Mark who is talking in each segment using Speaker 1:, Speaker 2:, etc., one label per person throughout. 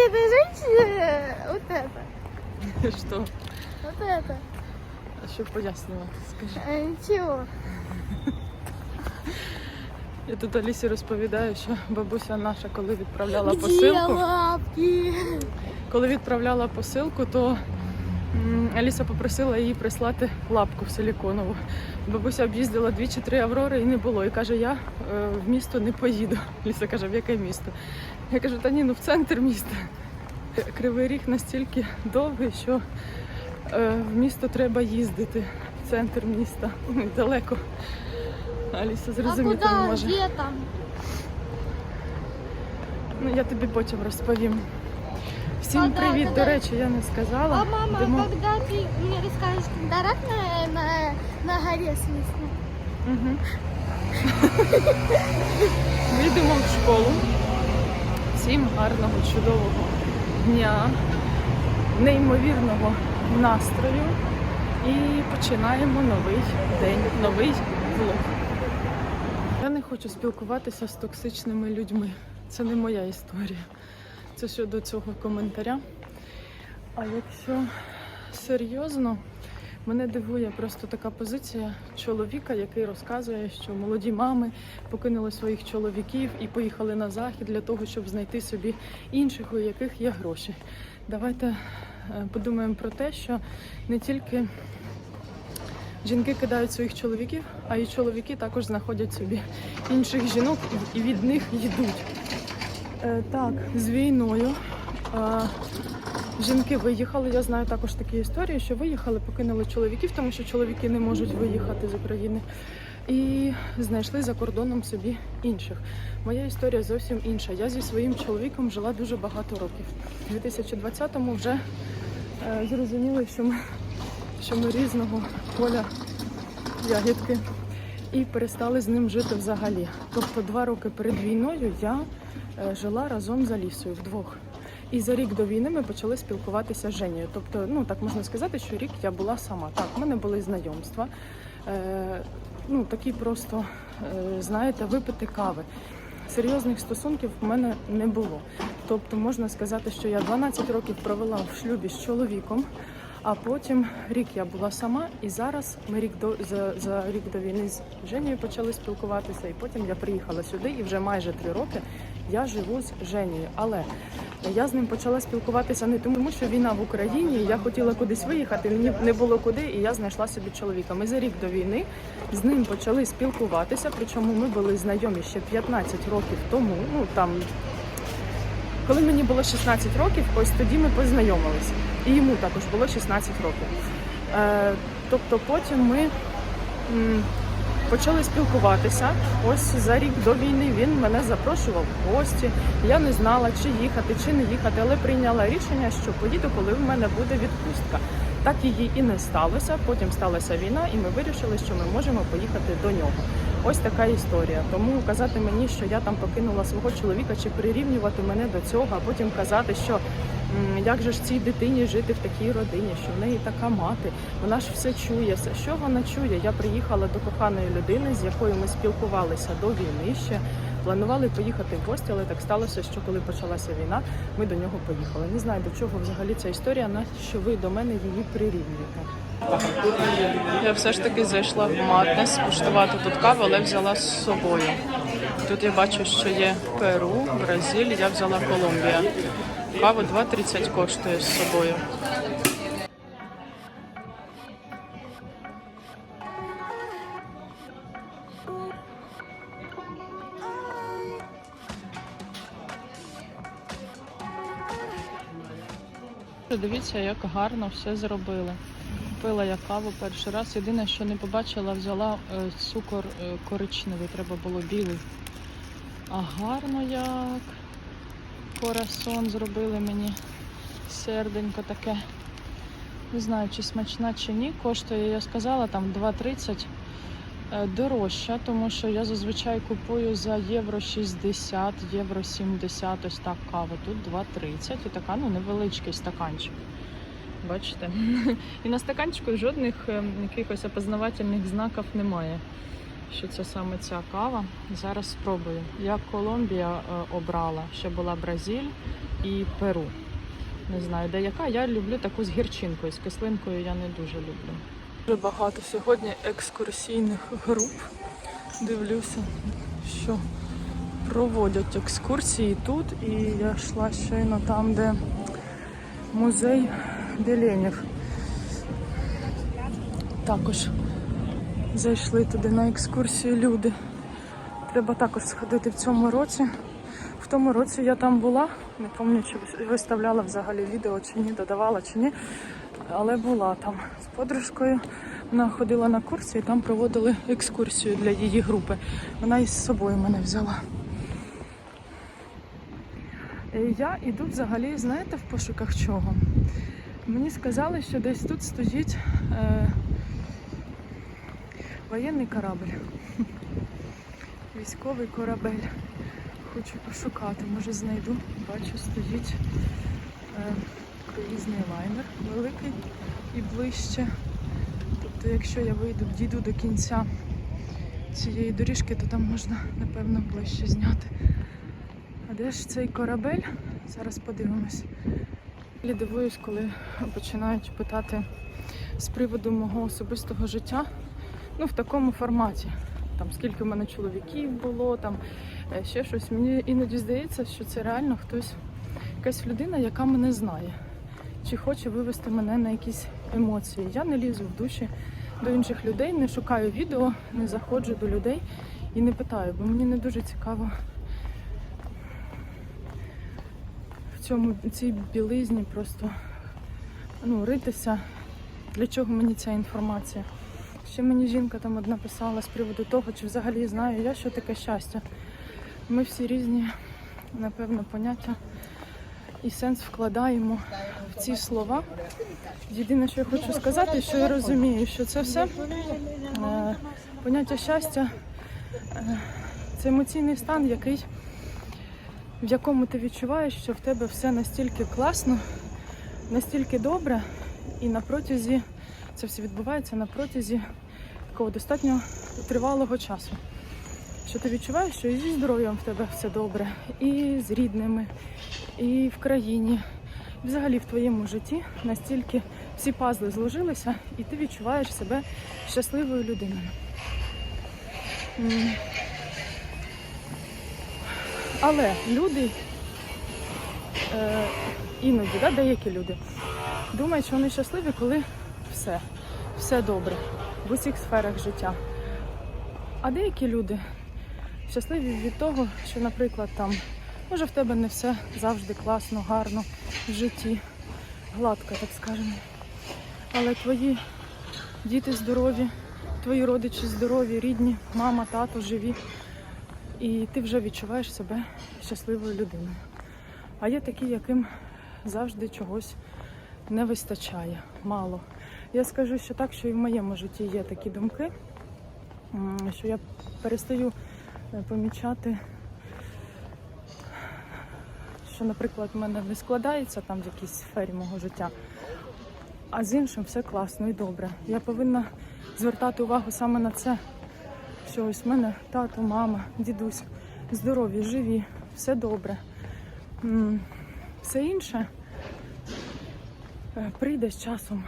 Speaker 1: этой женщины вот это.
Speaker 2: Що?
Speaker 1: Вот это.
Speaker 2: Що пояснювати? Скажи.
Speaker 1: А, ничего.
Speaker 2: Я тут Алісі розповідаю, що бабуся наша, коли відправляла
Speaker 1: Где
Speaker 2: посилку,
Speaker 1: лапки?
Speaker 2: коли відправляла посилку, то м, Аліса попросила її прислати лапку силіконову. Бабуся об'їздила дві чи три аврори і не було. І каже, я е, в місто не поїду. Аліса каже, в яке місто? Я кажу, та ні, ну в центр міста. Кривий ріг настільки довгий, що е, в місто треба їздити. В центр міста. Ну, далеко. Аліса
Speaker 1: А
Speaker 2: зрозуміти не може.
Speaker 1: Где там?
Speaker 2: Ну, я тобі потім розповім. Всім
Speaker 1: А,
Speaker 2: привіт,
Speaker 1: да,
Speaker 2: до
Speaker 1: да.
Speaker 2: речі, я не сказала.
Speaker 1: А мама,
Speaker 2: Йдемо-
Speaker 1: когда ты мне расскажешь, когда рак на, на, на горе свистнул?
Speaker 2: Мгм. Ми йдемо в школу. Всім гарного, чудового дня, неймовірного настрою. І починаємо новий день, новий влог. Я не хочу спілкуватися з токсичними людьми. Це не моя історія. Це щодо цього коментаря. А якщо серйозно, Мене дивує просто така позиція чоловіка, який розказує, що молоді мами покинули своїх чоловіків і поїхали на захід для того, щоб знайти собі інших, у яких є гроші. Давайте е, подумаємо про те, що не тільки жінки кидають своїх чоловіків, а й чоловіки також знаходять собі інших жінок і- від них йдуть. Е, Так, з війною. Жінки виїхали. Я знаю також такі історії, що виїхали, покинули чоловіків, тому що чоловіки не можуть виїхати з України. І знайшли за кордоном собі інших. Моя історія зовсім інша. Я зі своїм чоловіком жила дуже багато років. У 2020-му вже е, зрозуміли, що ми, що ми різного поля ягідки і перестали з ним жити взагалі. Тобто два роки перед війною я е, жила разом з Алісою вдвох. І за рік до війни ми почали спілкуватися з Женєю. Тобто, ну так можна сказати, що рік я була сама. Так, в мене були знайомства. Е, ну такі просто, е, знаєте, випити кави. Серйозних стосунків в мене не було. Тобто можна сказати, що я 12 років провела в шлюбі з чоловіком, а потім рік я була сама, і зараз ми рік до за, за рік до війни з Женєю почали спілкуватися, і потім я приїхала сюди, і вже майже три роки я живу з Женєю. Але я з ним почала спілкуватися не тому, що війна в Україні. Я хотіла кудись виїхати, мені не було куди, і я знайшла собі чоловіка. Ми за рік до війни з ним почали спілкуватися. Причому ми були знайомі ще 15 років тому. Ну там, коли мені було 16 років, ось тоді ми познайомилися. І йому також було 16 років. Е, тобто потім ми. Почали спілкуватися. Ось за рік до війни він мене запрошував в гості. Я не знала, чи їхати, чи не їхати, але прийняла рішення, що поїду, коли в мене буде відпустка. Так її і не сталося. Потім сталася війна, і ми вирішили, що ми можемо поїхати до нього. Ось така історія. Тому казати мені, що я там покинула свого чоловіка, чи прирівнювати мене до цього, а потім казати, що як же ж цій дитині жити в такій родині, що в неї така мати, вона ж все чує. Що вона чує? Я приїхала до коханої людини, з якою ми спілкувалися до війни ще. Планували поїхати в гості, але так сталося, що коли почалася війна, ми до нього поїхали. Не знаю до чого взагалі ця історія, на що ви до мене її прирівнюєте. Я все ж таки зайшла в Матнес куштувати тут каву, але взяла з собою. Тут я бачу, що є Перу, Бразиль, я взяла Колумбія. Кава 2,30 коштує з собою. Дивіться, як гарно все зробили. Купила я каву перший раз. Єдине, що не побачила, взяла е, цукор е, коричневий, треба було білий. А гарно як. Корасон зробили мені. Серденько таке. Не знаю, чи смачна, чи ні. Коштує, я сказала, там 2,30 е, дорожча, тому що я зазвичай купую за євро 60, євро 70, ось так каву. Тут 2,30 і така ну, невеличкий стаканчик. Бачите? І на стаканчику жодних ем, якихось опознавательних знаків немає. Що це саме ця кава. Зараз спробую. Я Колумбія е, обрала, ще була Бразиль, і Перу. Не знаю, де яка. Я люблю таку з гірчинкою, з кислинкою я не дуже люблю. Дуже багато сьогодні екскурсійних груп. Дивлюся, що проводять екскурсії тут. І я йшла щойно там, де музей Деленів. Також зайшли туди на екскурсію люди. Треба також сходити в цьому році. В тому році я там була, не пам'ятаю, чи виставляла взагалі відео чи ні, додавала чи ні, але була там з подружкою. Вона ходила на курси і там проводили екскурсію для її групи. Вона із собою мене взяла. І Я іду взагалі, знаєте, в пошуках чого? Мені сказали, що десь тут стоїть е, воєнний корабль. Військовий корабель. Хочу пошукати, може знайду. Бачу, стоїть е, круїзний лайнер великий і ближче. Тобто, якщо я вийду, дійду до кінця цієї доріжки, то там можна, напевно, ближче зняти. А де ж цей корабель? Зараз подивимось. Я дивуюсь, коли починають питати з приводу мого особистого життя. Ну, в такому форматі. Там скільки в мене чоловіків було, там е, ще щось. Мені іноді здається, що це реально хтось, якась людина, яка мене знає, чи хоче вивести мене на якісь емоції. Я не лізу в душі до інших людей, не шукаю відео, не заходжу до людей і не питаю, бо мені не дуже цікаво в цьому цій білизні просто ну, ритися. Для чого мені ця інформація? Ще мені жінка там одна писала з приводу того, чи взагалі знаю я, що таке щастя. Ми всі різні, напевно, поняття і сенс вкладаємо в ці слова. Єдине, що я хочу сказати, що я розумію, що це все е, поняття щастя е, це емоційний стан, який, в якому ти відчуваєш, що в тебе все настільки класно, настільки добре, і на протязі це все відбувається на протязі такого достатньо тривалого часу. Що ти відчуваєш, що і зі здоров'ям в тебе все добре, і з рідними, і в країні. Взагалі в твоєму житті настільки всі пазли зложилися, і ти відчуваєш себе щасливою людиною. Але люди, е, іноді, да, деякі люди, думають, що вони щасливі, коли все, все добре в усіх сферах життя. А деякі люди щасливі від того, що, наприклад, там, може, в тебе не все завжди класно, гарно в житті, гладко, так скажемо. Але твої діти здорові, твої родичі здорові, рідні, мама, тато живі. І ти вже відчуваєш себе щасливою людиною. А є такі, яким завжди чогось не вистачає, мало. Я скажу, що так, що і в моєму житті є такі думки, що я перестаю е, помічати, що, наприклад, в мене не складається там в якійсь сфері мого життя, а з іншим все класно і добре. Я повинна звертати увагу саме на це, що ось в мене тато, мама, дідусь здорові, живі, все добре. Все інше е, прийде з часом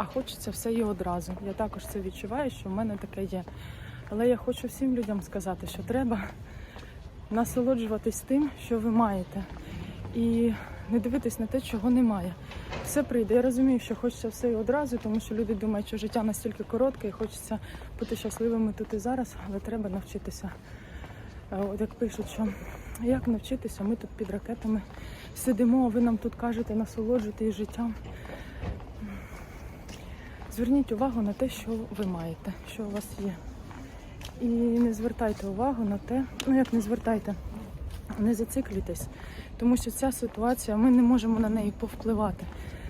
Speaker 2: а хочеться все і одразу. Я також це відчуваю, що в мене таке є. Але я хочу всім людям сказати, що треба насолоджуватись тим, що ви маєте, і не дивитись на те, чого немає. Все прийде. Я розумію, що хочеться все і одразу, тому що люди думають, що життя настільки коротке і хочеться бути щасливими тут і зараз, але треба навчитися. От як пишуть, що як навчитися, ми тут під ракетами сидимо, а ви нам тут кажете насолоджуйтесь життям. Зверніть увагу на те, що ви маєте, що у вас є. І не звертайте увагу на те, ну як не звертайте, не зациклюйтесь, тому що ця ситуація, ми не можемо на неї повпливати.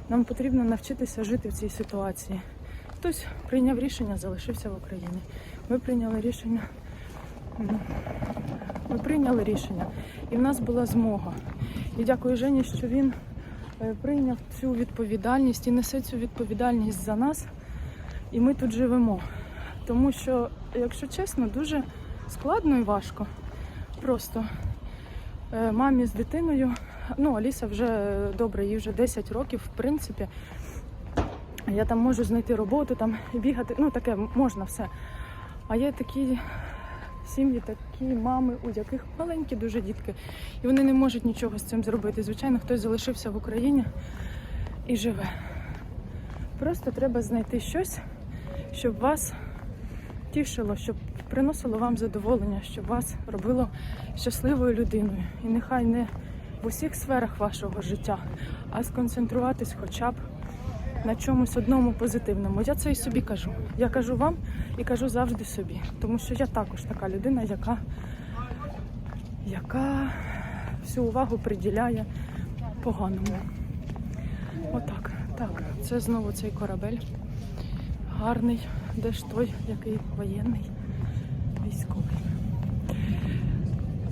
Speaker 2: Нам потрібно навчитися жити в цій ситуації. Хтось прийняв рішення, залишився в Україні. Ми прийняли рішення. Ми прийняли рішення, і в нас була змога. І дякую Жені, що він е, прийняв цю відповідальність і несе цю відповідальність за нас. І ми тут живемо. Тому що, якщо чесно, дуже складно і важко. Просто е, мамі з дитиною ну, Аліса вже добре, їй вже 10 років, в принципі. Я там можу знайти роботу, там бігати, ну таке можна все. А є такі сім'ї, такі мами, у яких маленькі дуже дітки, і вони не можуть нічого з цим зробити. Звичайно, хтось залишився в Україні і живе. Просто треба знайти щось, щоб вас тішило, щоб приносило вам задоволення, щоб вас робило щасливою людиною. І нехай не в усіх сферах вашого життя, а сконцентруватись хоча б на чомусь одному позитивному. Я це і собі кажу. Я кажу вам і кажу завжди собі, тому що я також така людина, яка, яка всю увагу приділяє поганому. Отак. Так, це знову цей корабель. Гарний. Де ж той, який воєнний, військовий.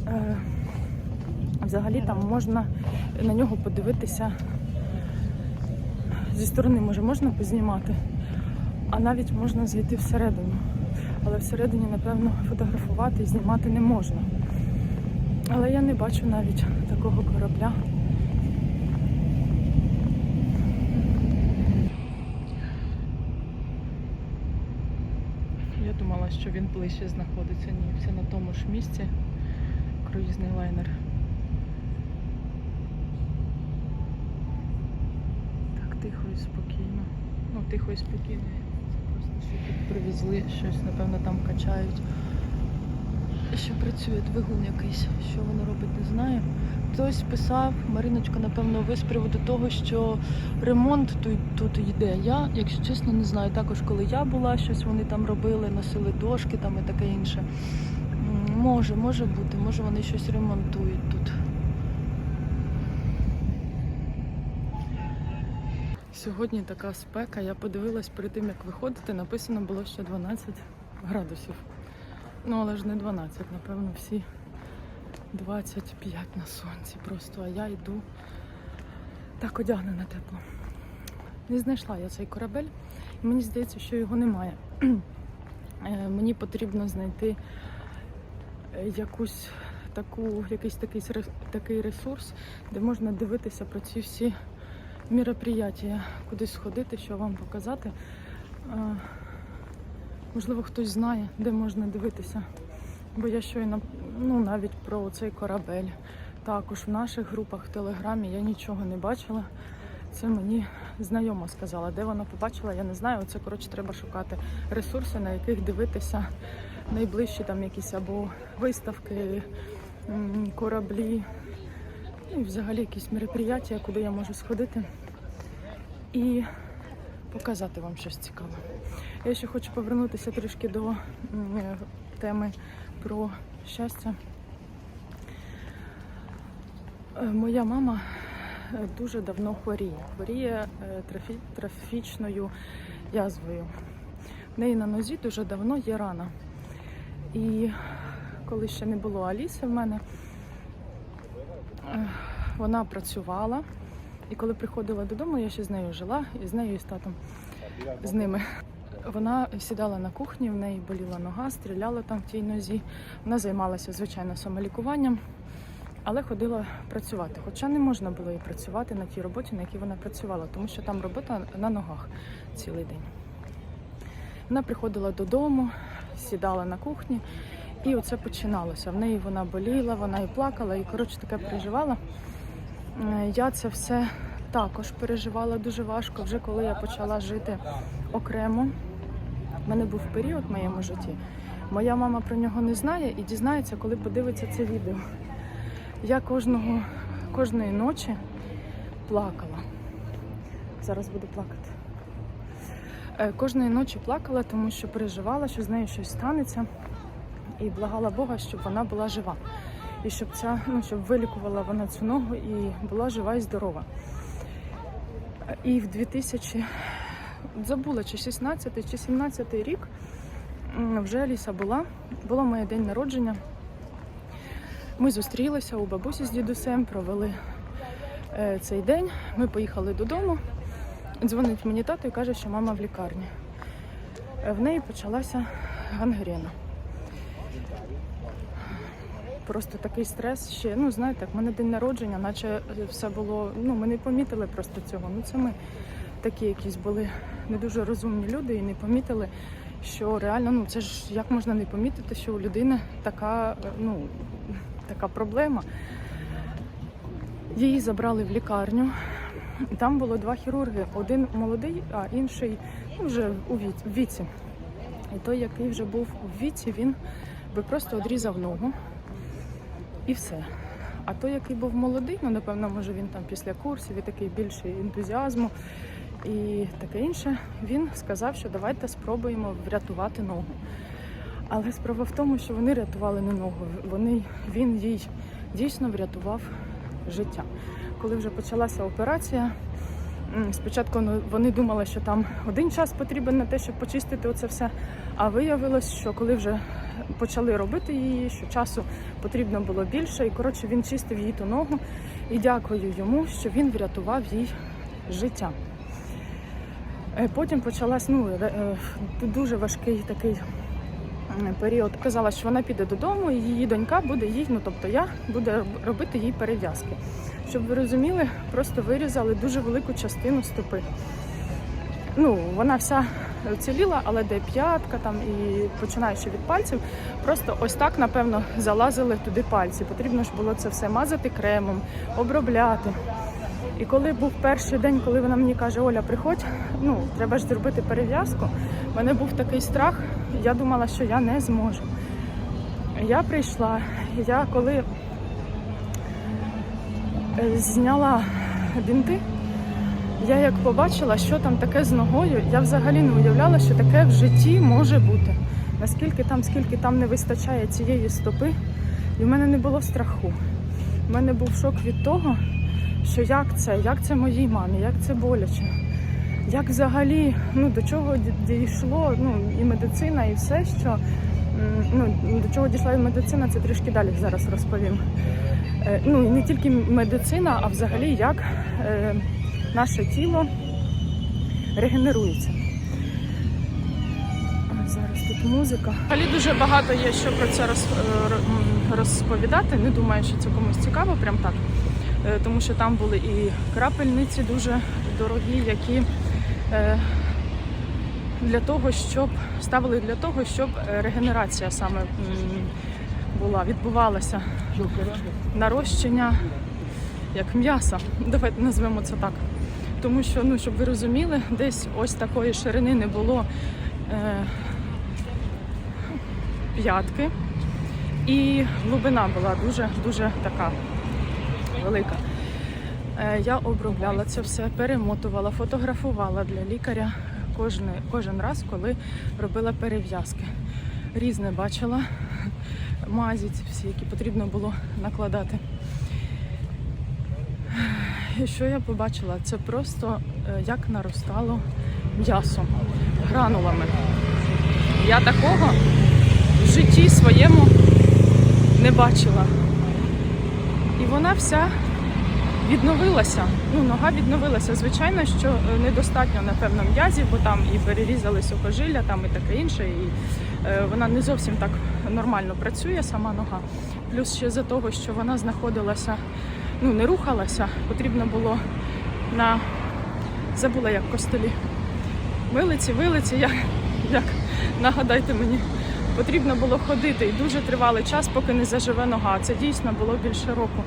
Speaker 2: Е, взагалі там можна на нього подивитися зі сторони, може, можна познімати, а навіть можна зайти всередину. Але всередині, напевно, фотографувати і знімати не можна. Але я не бачу навіть такого корабля. Я що він ближче знаходиться. Ні, все на тому ж місці. Круїзний лайнер. Так, тихо і спокійно. Ну, тихо і спокійно. Це просто що тут привезли щось, напевно, там качають. Що працює двигун якийсь. Що воно робить, не знаю. Хтось писав, Мариночка, напевно, ви з приводу того, що ремонт тут, тут йде. Я, якщо чесно, не знаю. Також, коли я була, щось вони там робили, носили дошки там і таке інше. Може, може бути, може вони щось ремонтують тут. Сьогодні така спека. Я подивилась перед тим, як виходити, написано було ще 12 градусів. Ну, але ж не 12, напевно, всі 25 на сонці просто, а я йду так одягнена тепло. Не знайшла я цей корабель, і мені здається, що його немає. Е, Мені потрібно знайти е, якусь таку, якийсь такий, такий ресурс, де можна дивитися про ці всі мероприятия, кудись сходити, що вам показати. Можливо, хтось знає, де можна дивитися. Бо я щойно, ну навіть про цей корабель. Також в наших групах в Телеграмі я нічого не бачила. Це мені знайома сказала. Де вона побачила, я не знаю. Це коротше треба шукати ресурси, на яких дивитися найближчі там якісь або виставки, кораблі, ну і взагалі якісь мероприятия, куди я можу сходити і показати вам щось цікаве. Я ще хочу повернутися трішки до теми про щастя. Е, Моя мама е, дуже давно хворіє. Хворіє е, трофі- трофічною язвою. В неї на нозі дуже давно є рана. І коли ще не було Аліси в мене, вона працювала. І коли приходила додому, я ще з нею жила, і з нею і з татом з ними. Вона сідала на кухні, в неї боліла нога, стріляла там в тій нозі. Вона займалася, звичайно, самолікуванням, але ходила працювати. Хоча не можна було і працювати на тій роботі, на якій вона працювала, тому що там робота на ногах цілий день. Вона приходила додому, сідала на кухні, і оце починалося. В неї вона боліла, вона і плакала, і коротше таке переживала. Е, Я це все також переживала дуже важко, вже коли я почала жити окремо. У мене був період в моєму житті. Моя мама про нього не знає і дізнається, коли подивиться це відео. Я кожного, кожної ночі плакала. Зараз буду плакати. Е, Кожної ночі плакала, тому що переживала, що з нею щось станеться, і благала Бога, щоб вона була жива. І щоб ця, ну, щоб вилікувала вона цю ногу і була жива і здорова. Е, І в 2000, забула, чи 16 чи 17 рік вже Ліса була. Було моє день народження. Ми зустрілися у бабусі з дідусем, провели е, цей день. Ми поїхали додому. Дзвонить мені тато і каже, що мама в лікарні. Е, В неї почалася гангрена. просто такий стрес. Ще ну знаєте, в мене день народження, наче все було. Ну ми не помітили просто цього. Ну це ми такі якісь були не дуже розумні люди і не помітили, що реально ну це ж як можна не помітити, що у людини така, е, ну така проблема. Її забрали в лікарню. І Там було два хірурги: один молодий, а інший ну, вже у віці-. І той, який вже був у віці, він би просто одрізав ногу і все. А той, який був молодий, ну напевно, може він там після курсів і такий більший ентузіазму і таке інше, він сказав, що давайте спробуємо врятувати ногу. Але справа в тому, що вони рятували не ногу, вони, він їй дійсно врятував життя. Коли вже почалася операція, спочатку ну, вони думали, що там один час потрібен на те, щоб почистити оце все. А виявилось, що коли вже почали робити її, що часу потрібно було більше. І коротше він чистив їй ту ногу. І дякую йому, що він врятував їй життя. Е, Потім почалась ну, е, дуже важкий такий період. Казала, що вона піде додому, і її донька буде їй, ну тобто я буде робити їй перев'язки. Щоб ви розуміли, просто вирізали дуже велику частину стопи. Ну, вона вся ціліла, але де п'ятка там і починаючи від пальців, просто ось так, напевно, залазили туди пальці. Потрібно ж було це все мазати кремом, обробляти. І коли був перший день, коли вона мені каже, Оля, приходь, ну треба ж зробити перев'язку. в мене був такий страх, я думала, що я не зможу. Я прийшла, я коли е, зняла бінти, я як побачила, що там таке з ногою, я взагалі не уявляла, що таке в житті може бути. Наскільки там, скільки там не вистачає цієї стопи, і в мене не було страху. У мене був шок від того, що як це, як це моїй мамі, як це боляче. Як взагалі ну, до чого дійшло ну, і медицина, і все, що ну, до чого дійшла і медицина, це трішки далі зараз розповім. Е, Ну не тільки медицина, а взагалі як е, наше тіло регенерується. Зараз тут музика. Взагалі дуже багато є що про це е, розповідати. Не думаю, що це комусь цікаво, прям так. Е, Тому що там були і крапельниці дуже дорогі, які е, для того, щоб ставили для того, щоб е, регенерація саме була, відбувалася нарощення як м'яса. Давайте назвемо це так. Тому що, ну, щоб ви розуміли, десь ось такої ширини не було е, п'ятки, і глибина була дуже-дуже така велика. Е, Я обробляла це все, перемотувала, фотографувала для лікаря кожен, кожен раз, коли робила перев'язки. Різне бачила, мазі ці всі, які потрібно було накладати. І що я побачила? Це просто е, як наростало м'ясо гранулами. Я такого в житті своєму не бачила. Вона вся відновилася. Ну, нога відновилася. Звичайно, що е, недостатньо, напевно, м'язів, бо там і перерізали сухожилля, там і таке інше. І е, вона не зовсім так нормально працює, сама нога. Плюс ще за того, що вона знаходилася, ну не рухалася, потрібно було на забула як костелі. Милиці, вилиці, як, як нагадайте мені, потрібно було ходити і дуже тривалий час, поки не заживе нога. Це дійсно було більше року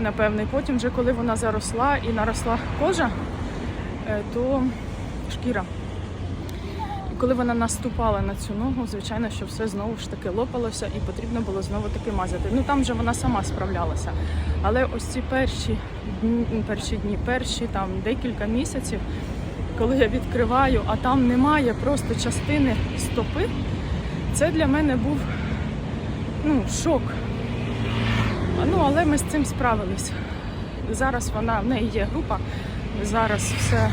Speaker 2: напевно. І потім, вже коли вона заросла і наросла кожа, е, то шкіра. І коли вона наступала на цю ногу, звичайно, що все знову ж таки лопалося і потрібно було знову таки мазати. Ну там же вона сама справлялася. Але ось ці перші дні, перші дні, перші там декілька місяців, коли я відкриваю, а там немає просто частини стопи, це для мене був ну, шок. Ну, але ми з цим справились. Зараз вона, в неї є група, зараз все,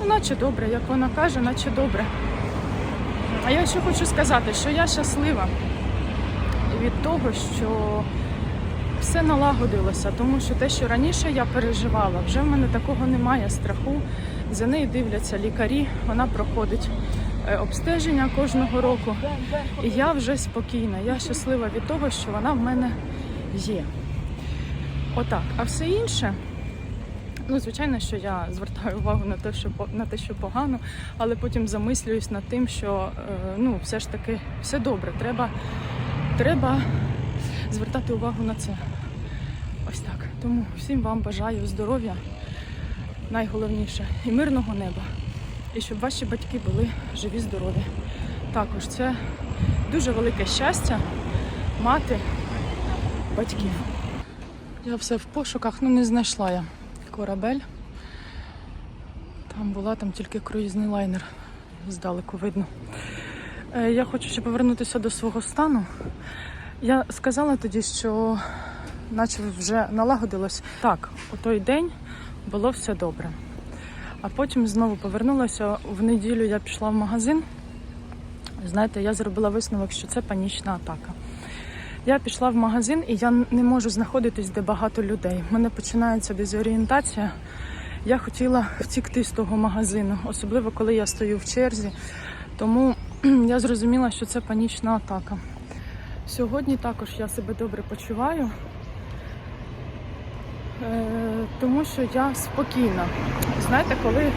Speaker 2: ну, наче добре, як вона каже, наче добре. А я ще хочу сказати, що я щаслива від того, що все налагодилося, тому що те, що раніше я переживала, вже в мене такого немає страху. За нею дивляться лікарі, вона проходить обстеження кожного року. І я вже спокійна. Я щаслива від того, що вона в мене є. Отак. А все інше. Ну, звичайно, що я звертаю увагу на те, що на те, що погано, але потім замислююсь над тим, що е, ну, все ж таки все добре. Треба, треба звертати увагу на це. Ось так. Тому всім вам бажаю здоров'я, найголовніше, і мирного неба. І щоб ваші батьки були живі, здорові. Також це дуже велике щастя мати батьків. Я все в пошуках, ну не знайшла я корабель. Там була, там тільки круїзний лайнер здалеку видно. Е, Я хочу ще повернутися до свого стану. Я сказала тоді, що наче вже налагодилось. Так, у той день було все добре. А потім знову повернулася. В неділю я пішла в магазин. Знаєте, я зробила висновок, що це панічна атака. Я пішла в магазин і я не можу знаходитись, де багато людей. У мене починається дезорієнтація. Я хотіла втікти з того магазину, особливо коли я стою в черзі. Тому я зрозуміла, що це панічна атака. Сьогодні також я себе добре почуваю, тому що я спокійна. Знаєте, коли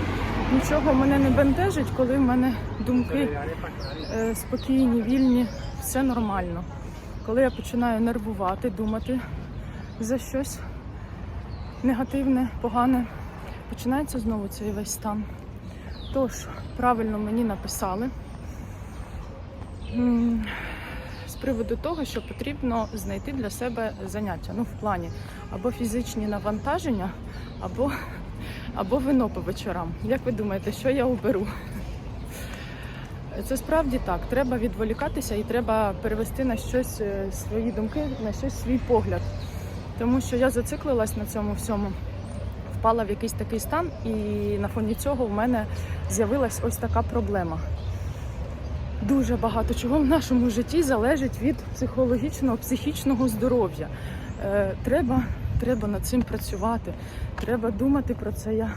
Speaker 2: нічого мене не бентежить, коли в мене думки е, спокійні, вільні, все нормально. Коли я починаю нервувати, думати за щось негативне, погане, починається знову цей весь стан. Тож, правильно мені написали приводу того, що потрібно знайти для себе заняття. Ну, в плані або фізичні навантаження, або, або вино по вечорам. Як ви думаєте, що я оберу? Це справді так. Треба відволікатися і треба перевести на щось е, свої думки, на щось свій погляд. Тому що я зациклилась на цьому всьому, впала в якийсь такий стан, і на фоні цього в мене з'явилась ось така проблема. Дуже багато чого в нашому житті залежить від психологічного, психічного здоров'я. Е, треба, треба над цим працювати, треба думати про це. Я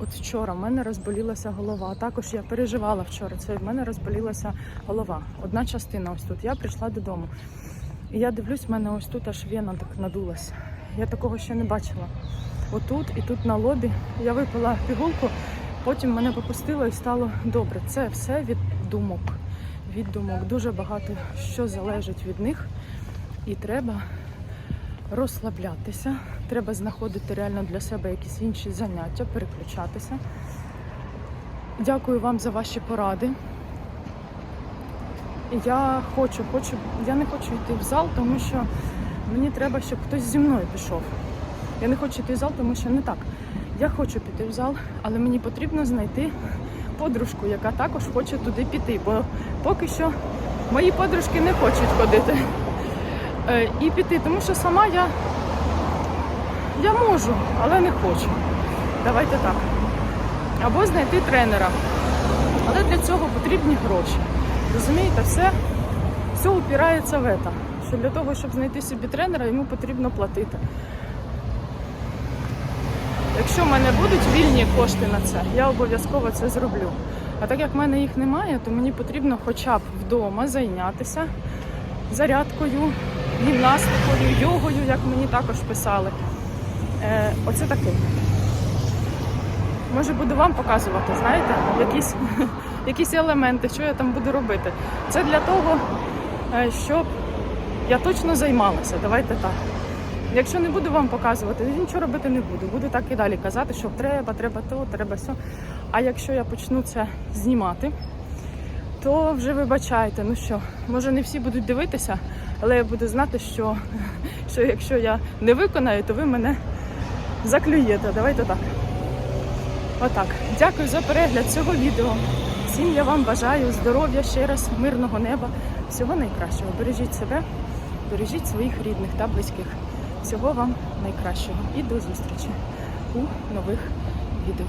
Speaker 2: От вчора в мене розболілася голова. Також я переживала вчора. Це в мене розболілася голова. Одна частина ось тут. Я прийшла додому. І я дивлюсь, в мене ось тут аж вена так надулася. Я такого ще не бачила. Отут і тут на лобі. Я випила пігулку, потім мене попустило і стало добре. Це все від думок. Від думок. Дуже багато що залежить від них. І треба розслаблятися. Треба знаходити реально для себе якісь інші заняття, переключатися. Дякую вам за ваші поради. Я хочу, хочу, я не хочу йти в зал, тому що мені треба, щоб хтось зі мною пішов. Я не хочу йти в зал, тому що не так. Я хочу піти в зал, але мені потрібно знайти подружку, яка також хоче туди піти, бо поки що мої подружки не хочуть ходити е, і піти, тому що сама я, я можу, але не хочу. Давайте так. Або знайти тренера. Але для цього потрібні гроші. Розумієте, все, все упирається в це. Що для того, щоб знайти собі тренера, йому потрібно платити. Якщо в мене будуть вільні кошти на це, я обов'язково це зроблю. А так як в мене їх немає, то мені потрібно хоча б вдома зайнятися зарядкою, гімнастикою, йогою, як мені також писали. Е, оце таке. Може буду вам показувати, знаєте, якісь, якісь елементи, що я там буду робити. Це для того, е, щоб я точно займалася. Давайте так. Якщо не буду вам показувати, нічого робити не буду. Буду так і далі казати, що треба, треба то, треба все. А якщо я почну це знімати, то вже вибачайте, ну що, може не всі будуть дивитися, але я буду знати, що, що якщо я не виконаю, то ви мене заклюєте. Давайте так. Отак. Дякую за перегляд цього відео. Всім я вам бажаю здоров'я ще раз, мирного неба, всього найкращого. Бережіть себе, бережіть своїх рідних та близьких. Всього вам найкращого і до зустрічі у нових відео.